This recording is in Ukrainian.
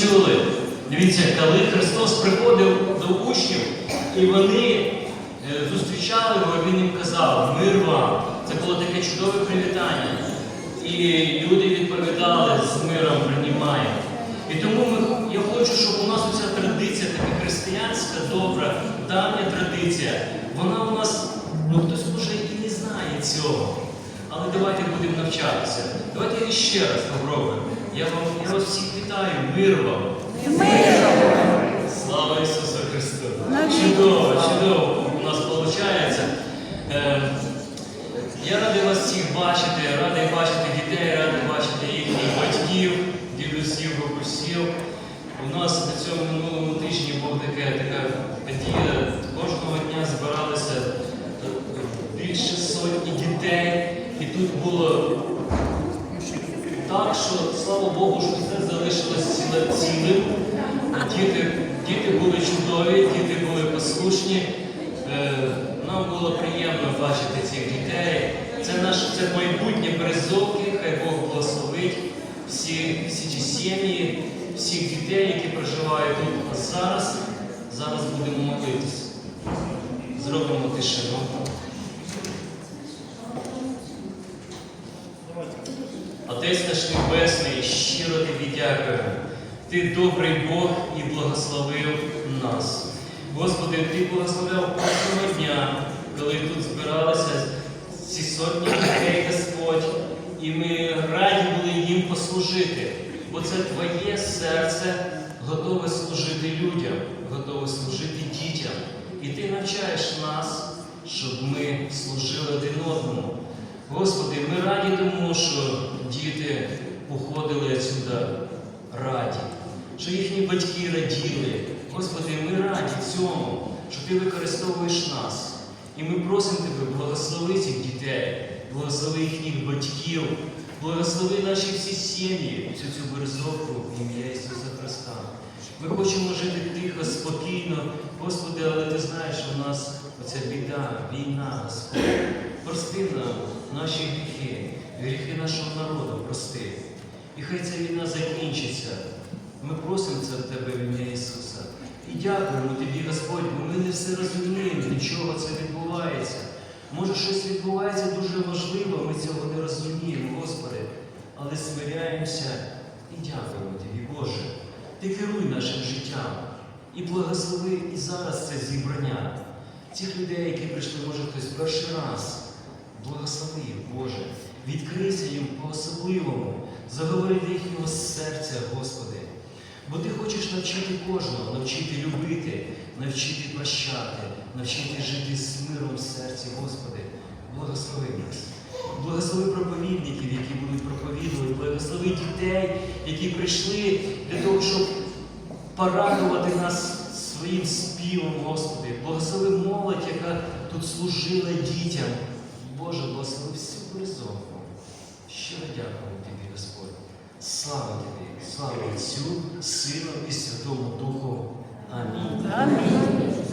чули. Дивіться, коли Христос приходив до учнів, і вони е, зустрічали його, він їм казав, мир вам. Це було таке чудове привітання. І люди відповідали з миром приймаємо. І тому ми, я хочу, щоб у нас оця традиція, така християнська, добра, давня традиція, вона у нас, ну хтось може і не знає цього. Але давайте будемо навчатися. Давайте ще раз попробуємо. Я вам я вас всіх вітаю, мир вам. Слава Ісусу Христу! Чудово, чудово у нас виходить. Е, я радий вас всіх бачити, радий бачити дітей, радий бачити їхніх батьків, дідусів, бабусів. У нас на цьому минулому тижні була така, така подія. Кожного дня збиралися е, більше сотні дітей. І тут було так, що слава Богу, що все залишилось цілим. Діти, діти були чудові, діти були послушні. Е, Нам було приємно бачити цих дітей. Це наш це майбутнє березовки, хай Бог благословить всі, всі ті сім'ї, всіх дітей, які проживають тут. А зараз, зараз будемо молитися. Зробимо тишину. Отець наш Небесний, щиро тобі дякую. Ти добрий Бог і благословив нас. Господи, Ти благословляв кожного дня, коли тут збиралися ці сотні дітей, Господь, і ми раді були їм послужити, бо це Твоє серце готове служити людям, готове служити дітям. І Ти навчаєш нас, щоб ми служили один одному. Господи, ми раді тому, що діти уходили сюди раді, що їхні батьки раділи. Господи, ми раді цьому, що Ти використовуєш нас. І ми просимо Тебе, благослови цих дітей, благослови їхніх батьків, благослови наші всі сім'ї, всю цю березовку в ім'я Ісуса Христа. Ми хочемо жити тихо, спокійно, Господи, але Ти знаєш, що у нас оця біда, війна, Господь. Прости нам наші гріхи, гріхи нашого народу, прости. І хай ця війна закінчиться. Ми просимо це в Тебе в ім'я Ісуса. І дякуємо Тобі, Господь, бо ми не все розуміємо, для чого це відбувається. Може, щось відбувається дуже важливо, ми цього не розуміємо, Господи, але смиряємося і дякуємо Тобі, Боже. Ти керуй нашим життям і благослови і зараз це зібрання. Цих людей, які прийшли, може хтось перший раз. Благослови їх, Боже, відкрийся їм по-особливому, заговори їхнього серця, Господи. Бо Ти хочеш навчити кожного, навчити любити, навчити прощати, навчити жити з миром в серці, Господи. Благослови нас. Благослови проповідників, які будуть проповідувати, благослови дітей, які прийшли для того, щоб порадувати нас своїм співом, Господи. Благослови молодь, яка тут служила дітям. Боже, благослови всю призовку. Щиро дякую Тобі, Господь. Слава Тобі, слава Отцю, Сину і Святому Духу. Амінь. Амінь.